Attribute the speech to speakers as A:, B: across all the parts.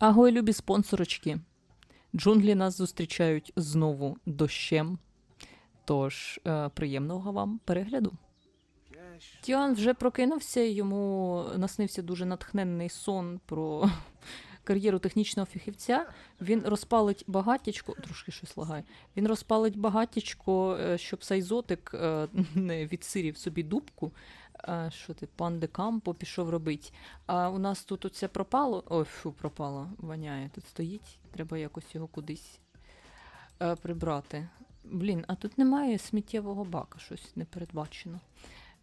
A: Агой, любі спонсорочки. Джунглі нас зустрічають знову дощем. Тож, е, приємного вам перегляду. Тіан вже прокинувся, йому наснився дуже натхненний сон про кар'єру технічного фахівця. Він розпалить багаттячко, трошки щось лагає. Він розпалить багаттячко, е, щоб сайзотик е, не відсирів собі дубку. А, що ти, пан де Кампо пішов робити. А у нас тут оце пропало. Ой, фу, пропало, воняє. Тут стоїть. Треба якось його кудись е, прибрати. Блін, а тут немає сміттєвого бака, щось не передбачено.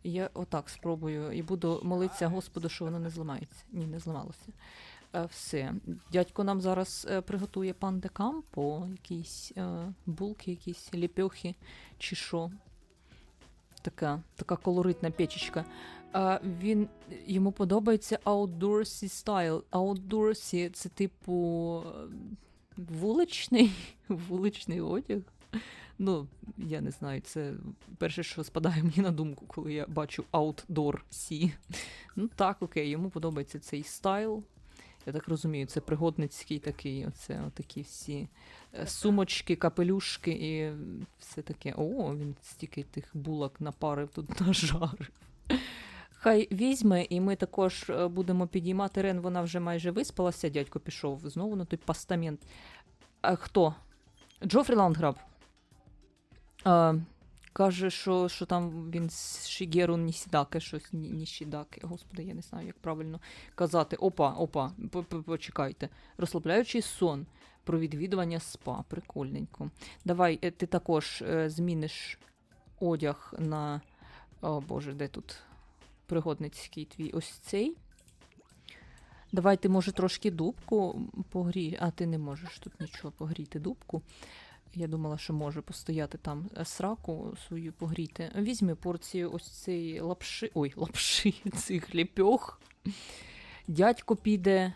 A: Я отак спробую і буду молитися Господу, що воно не зламається. Ні, не зламалося. Е, все. Дядько нам зараз е, приготує пан де Кампо, якісь булки, якісь ліпьохи чи що. Така, така колоритна печечка. А, він, йому подобається outdoorsy style. Outdoorsy – це типу е, вуличний, вуличний одяг. Ну, я не знаю, це перше, що спадає мені на думку, коли я бачу outdoor сі. Ну так, окей, йому подобається цей стайл. Я так розумію, це пригодницький такий, оце отакі всі е, сумочки, капелюшки і все таке. О, він стільки тих булок напарив тут нажарив. Хай візьме, і ми також е, будемо підіймати Рен, вона вже майже виспалася, дядько пішов знову на той постамент. А хто? Джофрі Ландграб. А, каже, що, що там він Шігеру Нісідаке, щось Ні- Нішідаке. Господи, я не знаю, як правильно казати. Опа, опа, почекайте. Розслабляючий сон про відвідування спа. Прикольненько. Давай, е, ти також е, зміниш одяг на. О Боже, де тут пригодницький твій ось цей. Давай ти, може, трошки дубку погрій. А ти не можеш тут нічого погріти дубку. Я думала, що може постояти там е, сраку свою погріти. Візьми порцію ось цієї лапши. Ой, лапши, цих ліпьох. Дядько піде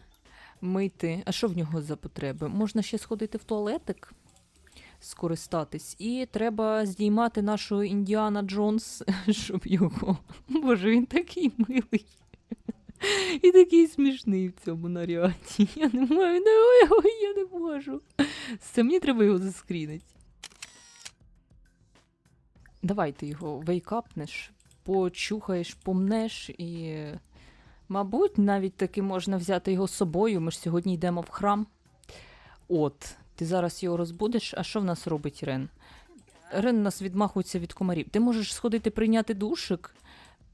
A: мити. А що в нього за потреби? Можна ще сходити в туалетик, скористатись. І треба здіймати нашого Індіана Джонс, щоб його. Боже, він такий милий. І такий смішний в цьому наряді. Я не не, ой, ой, я не можу. Це мені треба його заскрінити. Давай ти його вейкапнеш, почухаєш, помнеш і. Мабуть, навіть таки можна взяти його з собою. Ми ж сьогодні йдемо в храм. От, ти зараз його розбудиш. А що в нас робить Рен? Рен нас відмахується від комарів. Ти можеш сходити прийняти душик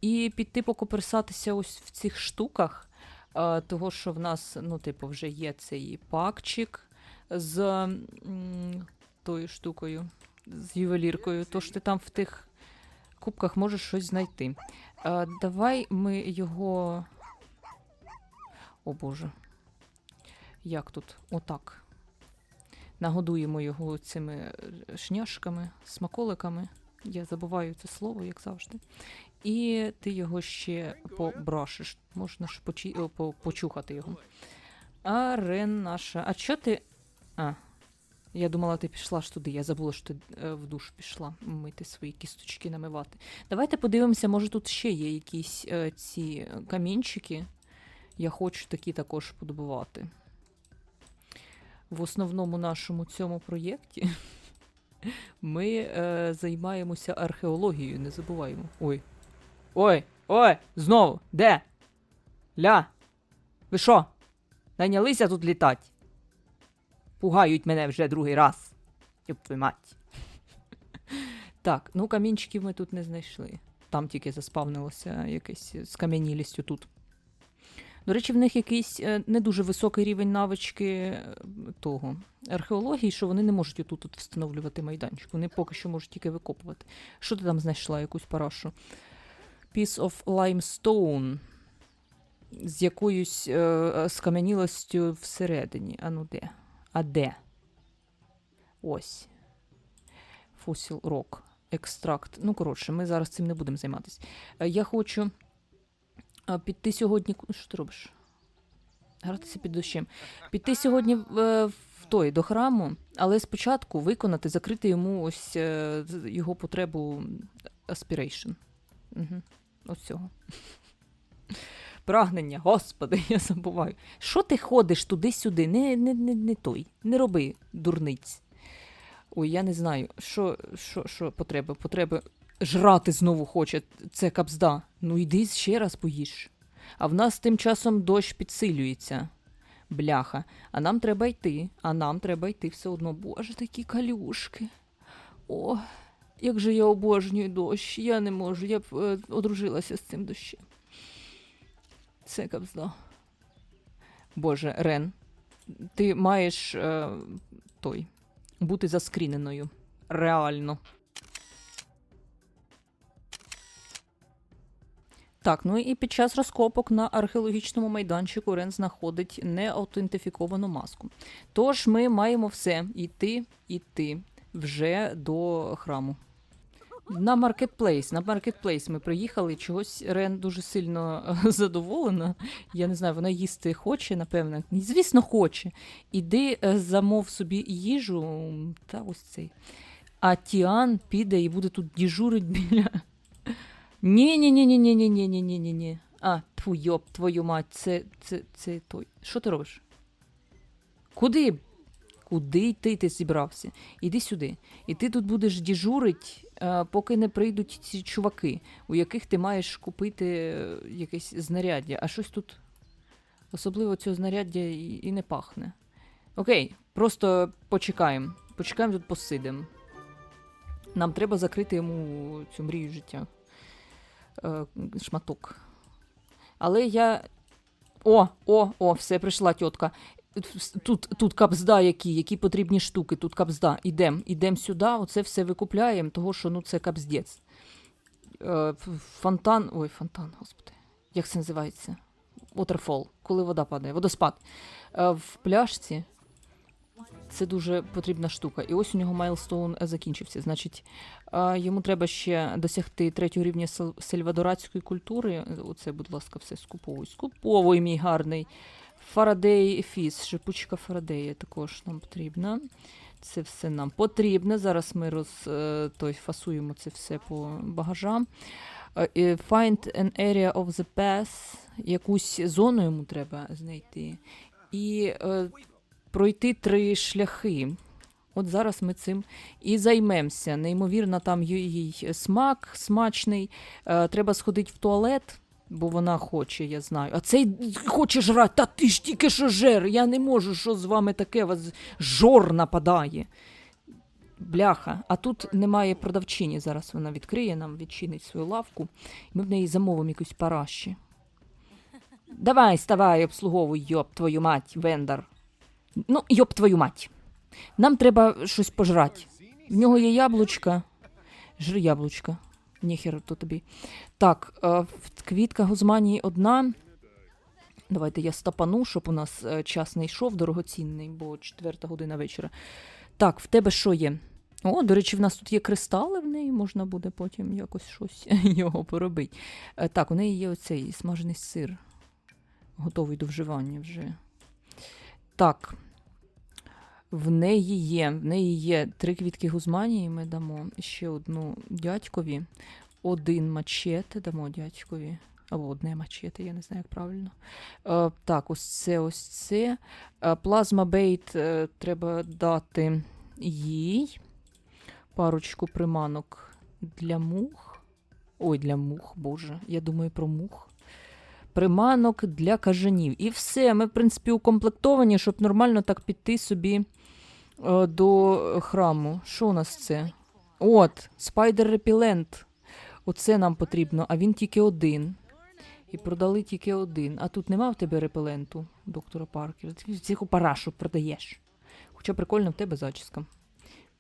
A: і піти покоперсатися ось в цих штуках. А, того, що в нас, ну, типу, вже є цей пакчик з м, тою штукою, з ювеліркою. Тож ти там в тих кубках можеш щось знайти. А, давай ми його. О Боже. Як тут? Отак. Нагодуємо його цими е, шняшками, смаколиками. Я забуваю це слово, як завжди. І ти його ще побрашиш. Можна ж почі... по- почухати його. А Рен наша. А що ти. А. Я думала, ти пішла ж туди. Я забула, що ти е, в душ пішла мити свої кісточки намивати. Давайте подивимося, може тут ще є якісь е, ці камінчики. Я хочу такі також подобувати. В основному нашому цьому проєкті ми е, займаємося археологією, не забуваємо. Ой. Ой, ой, знову, де? Ля. Ви що? Найнялися тут літать? Пугають мене вже другий раз. Йоп твою мать. Так, ну камінчиків ми тут не знайшли. Там тільки заспавнилося якесь з кам'янілістю тут. До речі, в них якийсь е, не дуже високий рівень навички е, того археології, що вони не можуть отут от встановлювати майданчик. Вони поки що можуть тільки викопувати. Що ти там знайшла? Якусь парашу? Piece of limestone. З якоюсь е, е, скам'янілостю всередині. А ну де? А де? Ось. Fossil Rock. Екстракт. Ну, коротше, ми зараз цим не будемо займатися. Е, Я хочу е, піти сьогодні. Що ти робиш? Гратися під дощем. Піти сьогодні в, е, в той до храму, але спочатку виконати, закрити йому ось е, його потребу aspiration. Угу. Ось цього. прагнення, господи, я забуваю. Що ти ходиш туди-сюди? Не, не, не, не той. Не роби дурниць. Ой, я не знаю, що, що, що потреби? Потреби жрати знову хоче. Це капзда. Ну йди ще раз поїж. А в нас тим часом дощ підсилюється. Бляха. А нам треба йти. А нам треба йти все одно. Боже, такі калюшки. О, як же я обожнюю дощ. Я не можу. Я б е, одружилася з цим дощем. Це капзда. Боже, Рен, ти маєш е, той бути заскріненою. Реально. Так, ну і під час розкопок на археологічному майданчику Рен знаходить неаутентифіковану маску. Тож ми маємо все іти, іти вже до храму. На маркетплейс. На маркетплейс ми приїхали. Чогось Рен дуже сильно е, задоволена. Я не знаю, вона їсти хоче, напевно. Звісно, хоче. Іди е, замов собі їжу. Та ось цей. А Тіан піде і буде тут діжурить біля. ні ні ні ні ні ні ні ні ні ні А, йоп, твою мать, це, це, це той. Що ти робиш? Куди? Куди йти ти зібрався? Іди сюди. І ти тут будеш діжурить, е, поки не прийдуть ці чуваки, у яких ти маєш купити е, якесь знаряддя. А щось тут особливо цього знаряддя і, і не пахне. Окей, просто почекаємо. Почекаємо тут посидимо. Нам треба закрити йому цю мрію життя. Е, шматок. Але я. О, о, о, все, прийшла тітка. Тут, тут капзда які, які потрібні штуки, тут капзда. Ідем, ідем сюди, оце все викупляємо, того що ну це капздець. Е, фонтан. Ой, фонтан, господи. Як це називається? Waterfall, коли вода падає, водоспад. Е, в пляшці це дуже потрібна штука. І ось у нього майлстоун е, закінчився. Значить, йому треба ще досягти третього рівня сел- сельвадоратської культури. Оце, будь ласка, все скуповуй. Скуповуй, мій гарний. Фарадей фіс, шипучка Фарадея також нам потрібна. Це все нам потрібно. Зараз ми роз, е, той, фасуємо це все по багажам. Е, Find an area of the path. Якусь зону йому треба знайти. І е, пройти три шляхи. От зараз ми цим і займемося. Неймовірно, там їй смак смачний. Е, треба сходити в туалет, бо вона хоче, я знаю. А цей хоче жрати. Та ти ж тільки що жер. Я не можу, що з вами таке вас жор нападає. Бляха, а тут немає продавчині. Зараз вона відкриє нам, відчинить свою лавку. Ми в неї замовимо якусь параші. Давай, ставай, обслуговуй, йоп, твою мать, вендор. Ну, йоп, твою мать. Нам треба щось пожрати. В нього є яблучка. Жри яблучка. Ніхер то тобі. Так, е, квітка гузманії одна. Давайте я стапану, щоб у нас е, час не йшов дорогоцінний, бо четверта година вечора. Так, в тебе що є? О, до речі, в нас тут є кристали, в неї можна буде потім якось щось його поробити. Е, Так, у неї є оцей смажений сир. Готовий до вживання вже. Так. В неї є. В неї є три квітки гузманії, ми дамо ще одну дядькові, один мачете дамо дядькові. Або одне мачете, я не знаю, як правильно. Е, так, ось це, ось це. Е, плазма бейт е, треба дати їй. Парочку приманок для мух. Ой, для мух, боже. Я думаю про мух. Приманок для кажанів. І все. Ми, в принципі, укомплектовані, щоб нормально так піти собі е, до храму. Що у нас це? От, спайдер репілент. Оце нам потрібно, а він тільки один. І продали тільки один. А тут нема в тебе репеленту, доктора Паркера. Ти цих парашу продаєш. Хоча прикольно в тебе зачіска.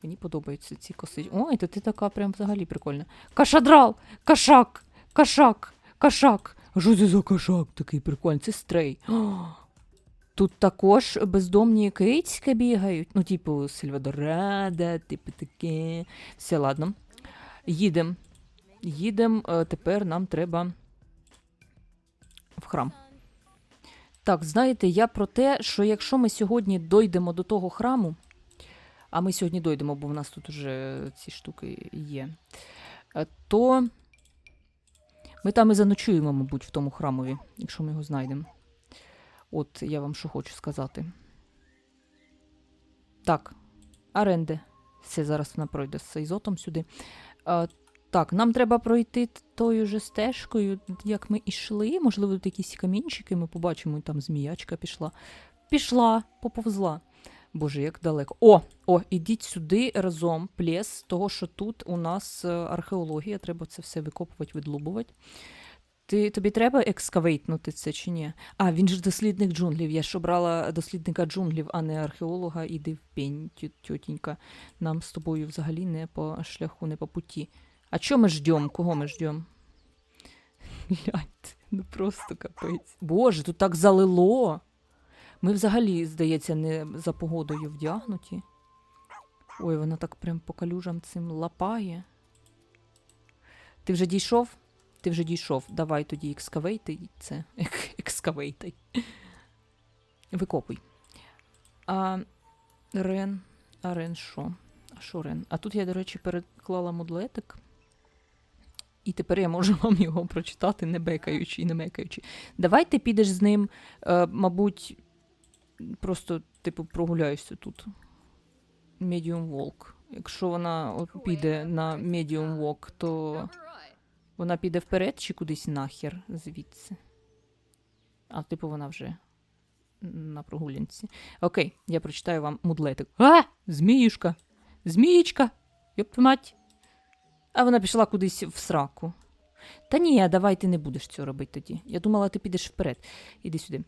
A: Мені подобаються ці коси. Ой, то ти така прям взагалі прикольна. Кашадрал! Кашак! Кашак! Кашак! Що це за кашак такий прикольний? Це стрей. Тут також бездомні кицьки бігають. Ну, типу, Сільвадорада, типу таке. Все, ладно. Їдем. Їдем. Е, Тепер нам треба в храм. Так, знаєте, я про те, що якщо ми сьогодні дойдемо до того храму, а ми сьогодні дойдемо, бо в нас тут вже ці штуки є, е, то Ми там і заночуємо, мабуть, в тому храмові, якщо ми його знайдемо. От я вам що хочу сказати. Так, оренди. Все, зараз вона пройде з Сейзотом сюди. А, так, нам треба пройти тою же стежкою, як ми йшли. Можливо, тут якісь камінчики, ми побачимо, і там зміячка пішла. Пішла, поповзла. Боже, як далеко. О, о, ідіть сюди разом, плес, того, що тут у нас е, археологія, треба це все викопувати, відлубувати. Ти, тобі треба екскавейтнути це чи ні? А, він ж дослідник джунглів. Я ж обрала дослідника джунглів, а не археолога. Іди в пень, тьотінька. Нам з тобою взагалі не по шляху, не по путі. А чого ми ждем? Кого ми ждем? Гляньте, ну просто капець. Боже, тут так залило. Ми взагалі, здається, не за погодою вдягнуті. Ой, вона так прям по калюжам цим лапає. Ти вже дійшов? Ти вже дійшов. Давай тоді екскавейти це. Ек- Екскавейтай. Викопуй. А Рен. А Рен що? А що Рен? А тут я, до речі, переклала мудлетик. І тепер я можу вам його прочитати, не бекаючи і не мекаючи. Давай ти підеш з ним, е, мабуть, просто, типу, прогуляєшся тут. Medium walk. Якщо вона піде на medium walk, то вона піде вперед чи кудись нахер звідси. А, типу, вона вже на прогулянці. Окей, я прочитаю вам мудлетик. А! Зміюшка! Змієчка! Йоп мать! А вона пішла кудись в сраку. Та ні, давай ти не будеш цього робити тоді. Я думала, ти підеш вперед. Іди сюди.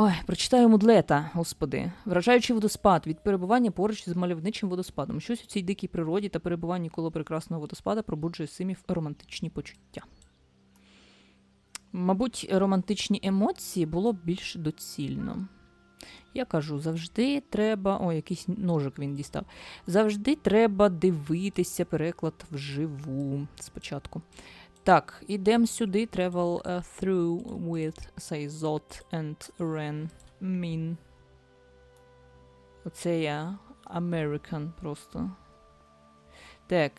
A: Ой, прочитаю мудлета, господи. Вражаючий водоспад від перебування поруч з мальовничим водоспадом. Щось у цій дикій природі та перебуванні коло прекрасного водоспада пробуджує симів романтичні почуття. Мабуть, романтичні емоції було б більш доцільно. Я кажу, завжди треба. О, якийсь ножик він дістав. Завжди треба дивитися переклад вживу спочатку. Так, ідемо сюди. Travel uh, through with Sayzot and Ren Min. Оце я American просто. Так.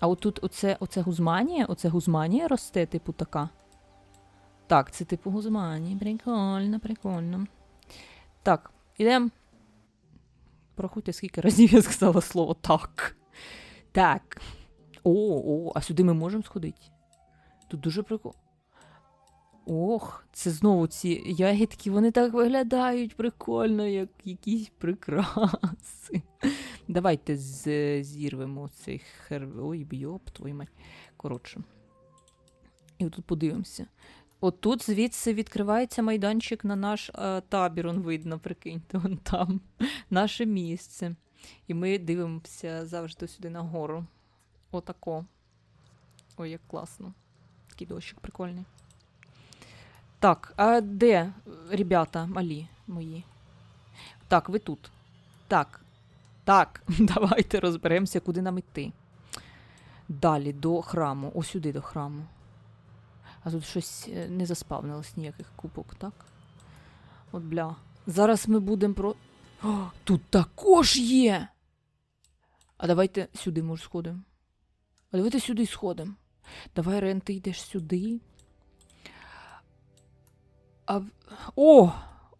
A: А отут оце, оце гузманія? Оце гузманія росте, типу така. Так, це типу гузманія. Прикольно, прикольно. Так, ідемо. Порахуйте, скільки разів я сказала слово так. Так. О, о, а сюди ми можемо сходити? Тут дуже прикольно. Ох, це знову ці ягідки, вони так виглядають прикольно, як якісь прикраси. Давайте зірвемо цей хер... Ой, бйоп, твою мать. Коротше. І отут подивимося. Отут звідси відкривається майданчик на наш е, табір, он видно, прикиньте, вон там. Наше місце. І ми дивимося завжди сюди нагору. Отако. Ой, як класно. Такий дощик прикольний. Так, а де, е, ребята, малі мої? Так, ви тут. Так. Так, давайте розберемося, куди нам йти. Далі до храму. Ось сюди до храму. А тут щось е, не заспавнилось ніяких кубок, так? От бля. Зараз ми будемо про. О, тут також є. А давайте сюди, може, сходимо. А давайте сюди сходимо. Давай, Рен, ти йдеш сюди. А... О!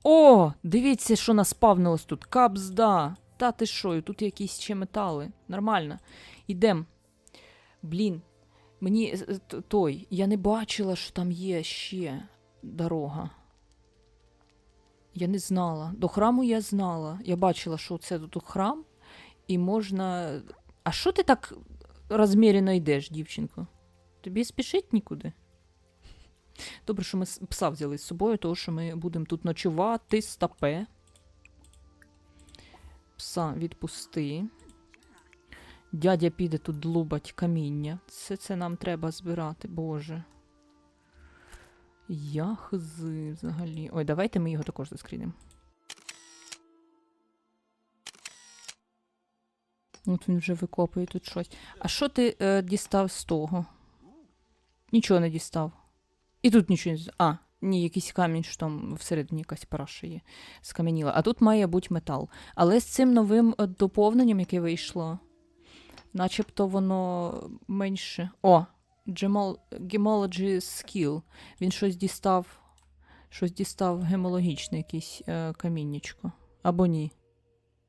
A: О! Дивіться, що наспавнилось тут. Капзда. Та ти що, тут якісь ще метали. Нормально. Ідем. Блін. Мені е, е, той. Я не бачила, що там є ще дорога. Я не знала. До храму я знала. Я бачила, що це тут храм, і можна. А що ти так розмірено йдеш, дівчинко? Тобі спішить нікуди? Добре, що ми пса взяли з собою, тому що ми будемо тут ночувати стапе. Пса відпусти. Дядя піде тут длубать каміння. Це, це нам треба збирати, боже. Я хзи взагалі. Ой, давайте ми його також заскрінемо. От він вже викопує тут щось. А що ти е, дістав з того? Нічого не дістав. І тут нічого не дістав. А, ні, якийсь камінь, що там всередині якась параша є. Скам'яніла. А тут має бути метал. Але з цим новим е, доповненням, яке вийшло, начебто воно менше. О, Gemol... Gemology Skill. Він щось дістав. Щось дістав гемологічне якесь е, каміннячко. Або ні.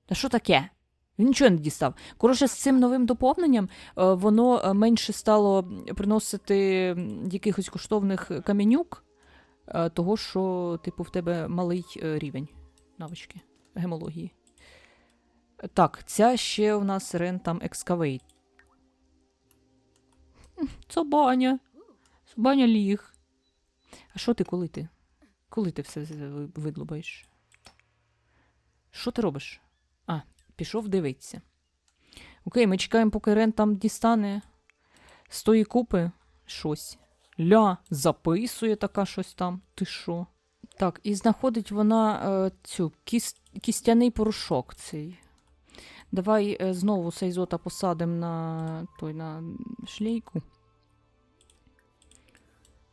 A: Та що таке? Він нічого не дістав. Коротше, з цим новим доповненням е, воно е, менше стало приносити якихось коштовних камінюк, е, того, що, типу, в тебе малий рівень навички гемології. Так, ця ще у нас рентам Excavate. М, Собаня. Собаня ліг. А що ти, коли ти? Коли ти все видлубаєш? Що ти робиш? Пішов дивитися. Окей, ми чекаємо, поки Рен там дістане з тої купи щось. Ля, записує така щось там. Ти що? Так, і знаходить вона е, цю кіс, кістяний порошок цей. Давай е, знову Сейзота посадимо на той на шлейку.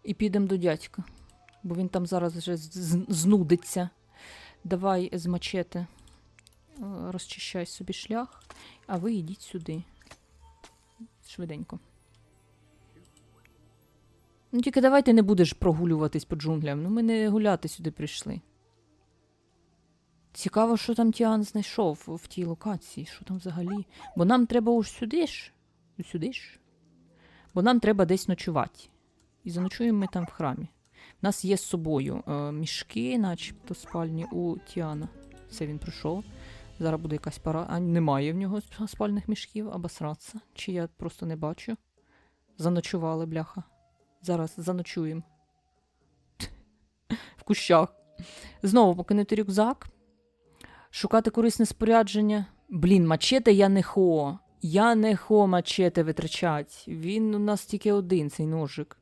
A: І підемо до дядька. Бо він там зараз вже знудиться. Давай з мачети е, розчищай собі шлях, а ви йдіть сюди. Швиденько. Ну, тільки давай ти не будеш прогулюватись по джунглям. Ну, ми не гуляти сюди прийшли. Цікаво, що там Тіан знайшов в тій локації, що там взагалі. Бо нам треба уж сюди ж. Сюди ж. Бо нам треба десь ночувати. І заночуємо ми там в храмі. У нас є з собою е, мішки, начебто спальні у Тіана. Це він пройшов. Зараз буде якась пара. А немає в нього спальних мішків, або сратися. Чи я просто не бачу. Заночували, бляха. Зараз заночуємо. В кущах. Знову покинути рюкзак. Шукати корисне спорядження. Блін, мачете я не хо. Я не хо мачете витрачать. Він у нас тільки один, цей ножик.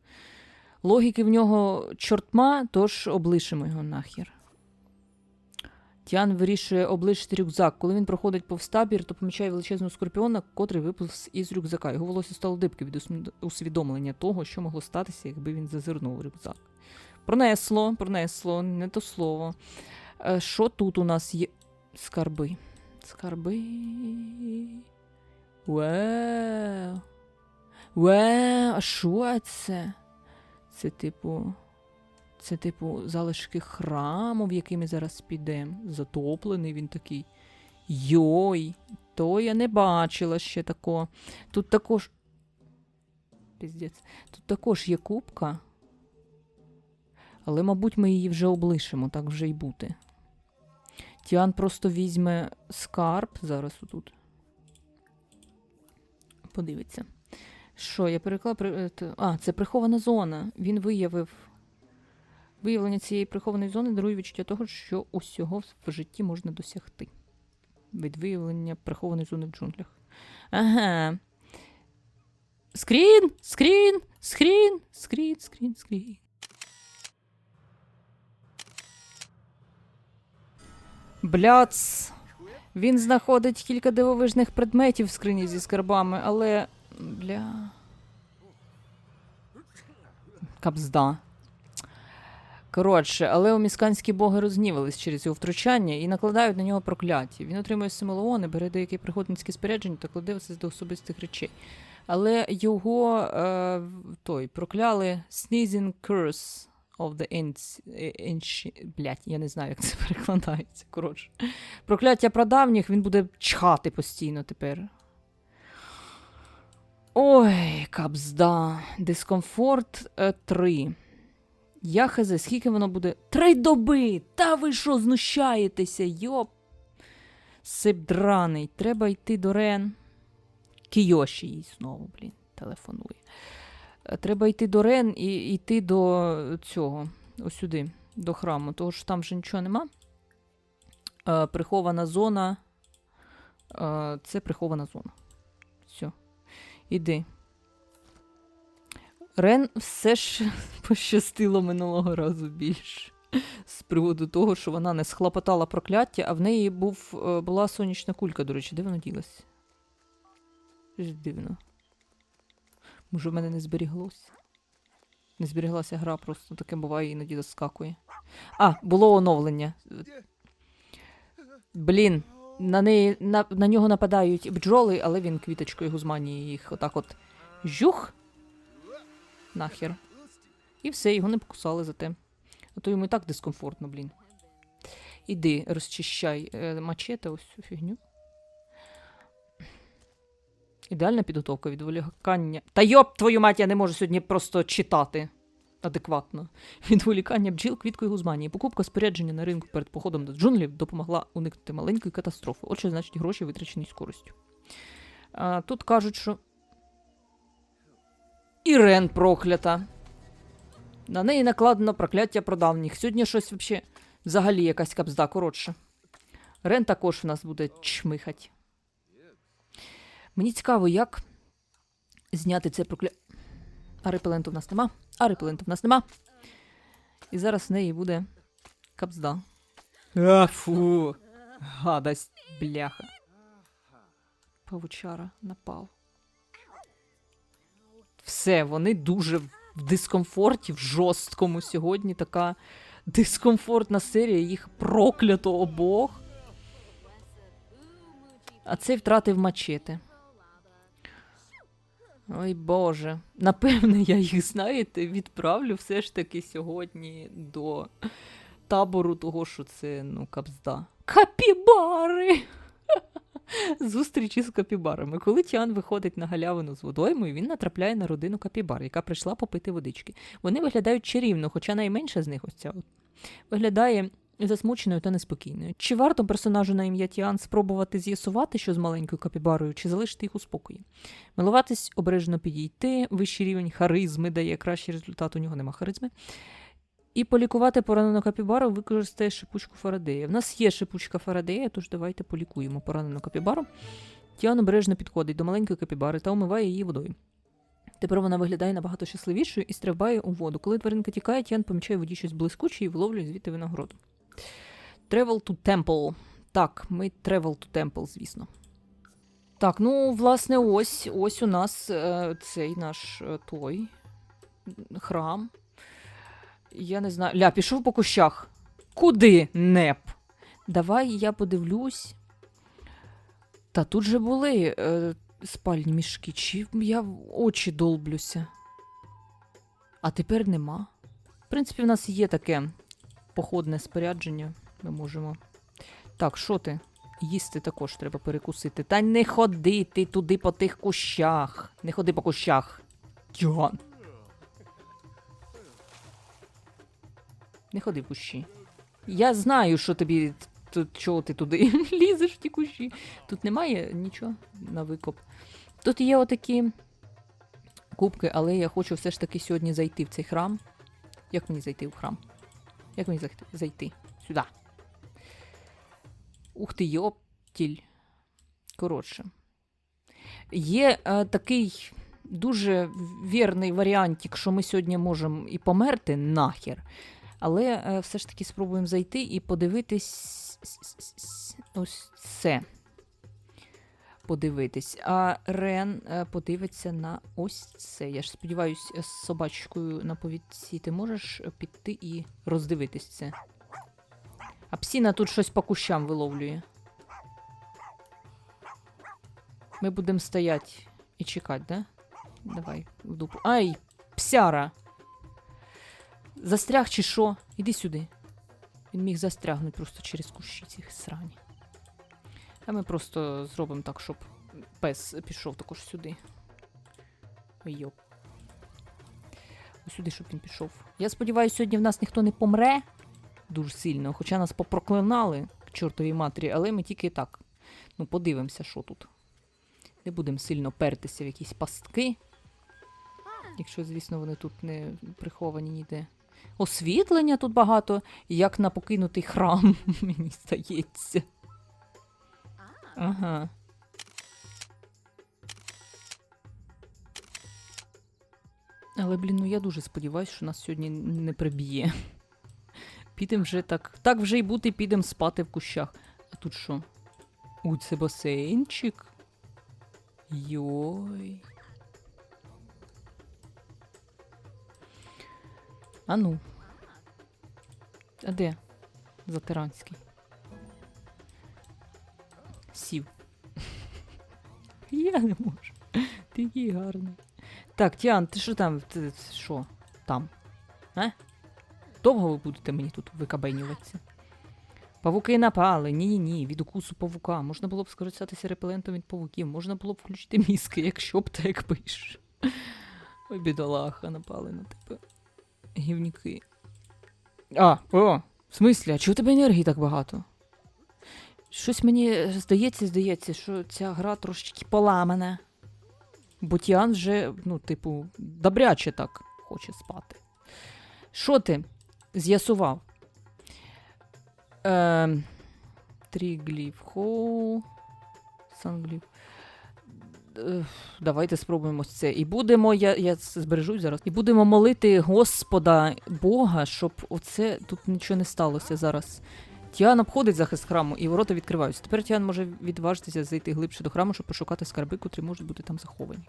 A: Логіки в нього чортма, тож облишимо його нахер. Тіан вирішує облишити рюкзак. Коли він проходить повз табір, то помічає величезного скорпіона, котрий виповз із рюкзака. Його волосся стало дибки від усвідомлення того, що могло статися, якби він зазирнув рюкзак. Пронесло, пронесло, не то слово. Е, Що тут у нас є? Скарби. Скарби. Вау. Вау, а що це? Це типу. Це, типу, залишки храму, в який ми зараз підемо. Затоплений він такий. Йой, то я не бачила ще такого. Тут також. Піздець. Тут також є кубка. Але, мабуть, ми її вже облишимо, так вже й бути. Тіан просто візьме скарб зараз отут. Подивиться. Що, я переклала. при- е, А, це прихована зона. Він виявив. Виявлення цієї прихованої зони дарує відчуття того, що усього в житті можна досягти. Від виявлення прихованої зони в джунглях. Ага. Скрін! Скрін! Скрін! Скрін, скрін, скрін. Бляц. Він знаходить кілька дивовижних предметів в скрині зі скарбами, але. Бля. Кабзда. Коротше, але умісканські боги рознівались через його втручання і накладають на нього прокляття. Він отримує симолоони, бере деякі пригодницькі спорядження та кладе все до особистих речей. Але його е, той прокляли Sneezing Curse of the Ants. е, Блять, я не знаю, як це перекладається. Коротше. Прокляття прадавніх він буде чхати постійно тепер. Ой, кабзда. Дискомфорт 3. Я хз, скільки воно буде? Три доби! Та ви що, знущаєтеся? Йоп. Сибдраний. Треба йти до Рен. Кіоші їй знову, блін, телефонує. Е, Треба йти до Рен і йти до цього, ось сюди, до храму, тому що там вже нічого нема. Е, прихована зона. Е, це прихована зона. Все. Іди. Рен все ж пощастило минулого разу більше. З приводу того, що вона не схлопотала прокляття, а в неї був, е, була сонячна кулька, до речі, де вона ділась? Дивно. Може, в мене не зберіглося? Не зберіглася гра, просто таке буває, іноді заскакує. А, було оновлення. Блін, на, неї, на, на нього нападають бджоли, але він квіточкою гузманії їх отак от жух. Нахер. І все, його не покусали за те. А то йому і так дискомфортно, блін. Іди, розчищай е, мачете, ось цю фігню. Ідеальна підготовка відволікання. Та йоп, твою мать, я не можу сьогодні просто читати адекватно. Відволікання бджіл квіткою гузманії. Покупка спорядження на ринку перед походом до джунглів допомогла уникнути маленької катастрофи. От що значить гроші витрачені скоростю. А, тут кажуть, що. Ірен проклята. На неї накладено прокляття продавніх. Сьогодні щось вообще взагалі якась капзда коротше. Рен також в нас буде чмихать. Мені цікаво, як зняти це прокля... А репеленту в нас нема. А репеленту в нас нема. І зараз в неї буде капзда. А, фу. Гадость, бляха. Павучара напав. Все, вони дуже в дискомфорті, в жорсткому сьогодні така дискомфортна серія, їх проклято обох. А цей втратив мачети. Ой Боже. Напевне, я їх, знаєте, відправлю все ж таки сьогодні до табору того, що це, ну, капзда. Капібари! Зустрічі з капібарами. Коли Тіан виходить на галявину з водоймою, він натрапляє на родину капібар, яка прийшла попити водички. Вони виглядають чарівно, хоча найменша з них ось ця от, виглядає засмученою та неспокійною. Чи варто персонажу на ім'я Тіан спробувати з'ясувати, що з маленькою капібарою, чи залишити їх у спокої? Милуватись, обережно підійти, вищий рівень харизми дає кращий результат, у нього нема харизми. І полікувати поранену капібару використає шипучку Фарадея. В нас є шипучка Фарадея, тож давайте полікуємо поранену капібару. Тіан обережно підходить до маленької капібари та умиває її водою. Тепер вона виглядає набагато щасливішою і стрибає у воду. Коли тваринка тікає, Тіан помічає воді щось блискуче і виловлює звідти винагороду. Travel to Temple. Так, ми Travel to Temple, звісно. Так, ну, власне, ось ось у нас е, цей наш е, той храм. Я не знаю. Ля, пішов по кущах. Куди неп? Давай я подивлюсь. Та тут же були е, спальні мішки. Чи я в очі долблюся? А тепер нема. В принципі, в нас є таке походне спорядження. Ми можемо. Так, що ти? Їсти також треба перекусити. Та не ходи ти туди по тих кущах. Не ходи по кущах. Тіган. Не ходи в кущі. Я знаю, що тобі тут чого ти туди лізеш в ті кущі. Тут немає нічого на викоп. Тут є отакі кубки, але я хочу все ж таки сьогодні зайти в цей храм. Як мені зайти в храм? Як мені зайти? Сюди. Ух ти, йоптіль. Коротше. Є е, такий дуже вірний варіантик, що ми сьогодні можемо і померти нахер. Але е, все ж таки спробуємо зайти і подивитись ось це. Подивитись. А Рен е, подивиться на ось це. Я ж сподіваюся, з собачкою на повідці ти можеш піти і роздивитись це. А псіна тут щось по кущам виловлює. Ми будемо стояти і чекати, да? Давай, в дупу. Ай, псяра! Застряг чи що? Іди сюди. Він міг застрягнути просто через кущі цих срані. А ми просто зробимо так, щоб пес пішов також сюди. Ой, йоп. Сюди, щоб він пішов. Я сподіваюся, сьогодні в нас ніхто не помре дуже сильно, хоча нас попроклинали к чортовій матері, але ми тільки так. Ну, подивимося, що тут. Не будемо сильно пертися в якісь пастки. Якщо, звісно, вони тут не приховані ніде. Освітлення тут багато, як на покинутий храм, мені здається. Ага. Але, блін, ну я дуже сподіваюся, що нас сьогодні не приб'є. Підемо вже так. Так вже й бути, підемо спати в кущах. А тут що? Ой, це басейнчик. Йой. А ну. А де? Затеранський. Сів. Я не можу. Такий гарний. Так, Тіан, ти що там? Ти ти що? Там? А? Довго ви будете мені тут викабенюватися? Павуки напали. Ні-ні-ні, від укусу павука. Можна було б скористатися репелентом від павуків, можна було б включити мізки, якщо б так пиш. Ой, бідолаха, напали на тебе. Гівніки. А, о! В смислі, а чого у тебе енергії так багато? Щось мені здається, здається, що ця гра трошечки поламана. Бо Тіан вже, ну, типу, добряче так хоче спати. Що ти з'ясував? Ем, Трігліф, хоу. Сангліф. Давайте спробуємо це. І будемо, я, я збережу зараз. І будемо молити Господа Бога, щоб оце тут нічого не сталося зараз. Тіан обходить захист храму, і ворота відкриваються. Тепер Тіан може відважитися зайти глибше до храму, щоб пошукати скарби, котрі можуть бути там заховані.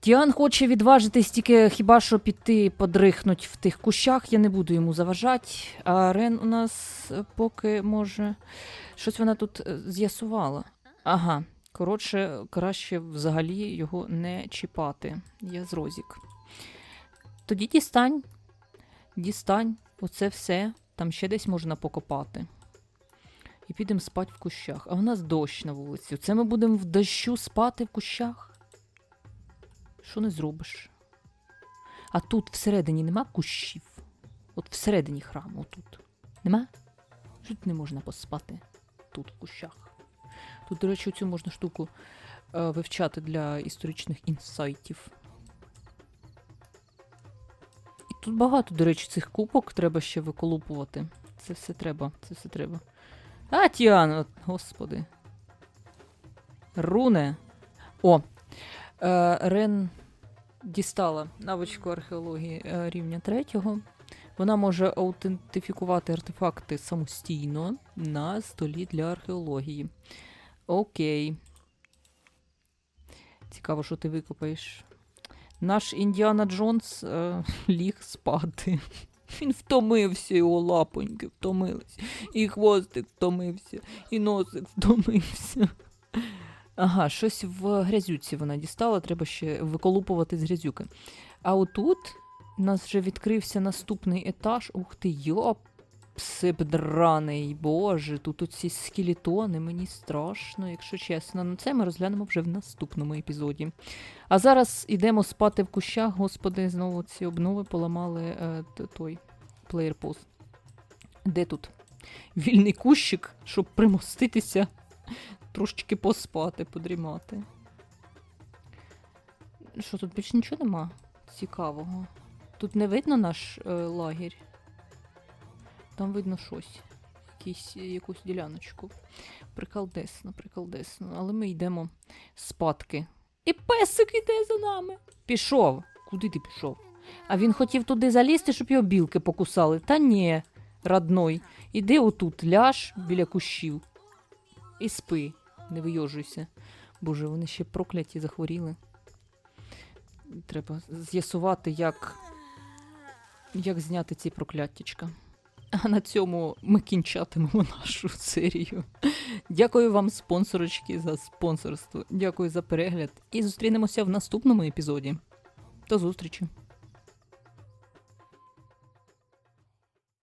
A: Тіан хоче відважитись тільки хіба що піти подрихнуть в тих кущах, я не буду йому заважати. А Рен у нас поки може. Щось вона тут е, з'ясувала. Ага. Коротше, краще взагалі його не чіпати. Я з розік. Тоді дістань. Дістань. Оце все. Там ще десь можна покопати. І підемо спати в кущах. А у нас дощ на вулиці. Це ми будемо в дощу спати в кущах. Що не зробиш? А тут всередині нема кущів. От всередині храму тут. Нема? Тут не можна поспати. Тут в кущах. Тут, до речі, цю можна штуку е, вивчати для історичних інсайтів. І тут багато, до речі, цих кубок треба ще виколупувати. Це все треба, це все треба. А, Тіан, господи. Руне. О. Е, Рен дістала навичку археології е, рівня третього. Вона може аутентифікувати артефакти самостійно на столі для археології. Окей. Цікаво, що ти викопаєш. Наш Індіана Джонс е, ліг спати. Він втомився, його лапоньки втомились. І хвостик втомився, і носик втомився. Ага, щось в грязюці вона дістала, треба ще виколупувати з грязюки. А отут у нас вже відкрився наступний етаж. Ух ти, йоп, псипдраний, боже, тут оці скелетони, мені страшно, якщо чесно. Ну це ми розглянемо вже в наступному епізоді. А зараз йдемо спати в кущах, господи, знову ці обнови поламали е, той плеєр пост. Де тут? Вільний кущик, щоб примоститися, трошечки поспати, подрімати. Що тут більше нічого нема цікавого? Тут не видно наш е, лагерь. Там видно щось. Якісь, якусь діляночку. Приколдесно, приколдесно. Але ми йдемо спадки. І песик іде за нами. Пішов. Куди ти пішов? А він хотів туди залізти, щоб його білки покусали. Та ні, родной. Іди отут, ляж біля кущів. І спи, не вийожуйся. Боже, вони ще прокляті захворіли. Треба з'ясувати, як, як зняти ці прокляттячка. А на цьому ми кінчатимемо нашу серію. Дякую вам, спонсорочки, за спонсорство. Дякую за перегляд. І зустрінемося в наступному епізоді. До зустрічі!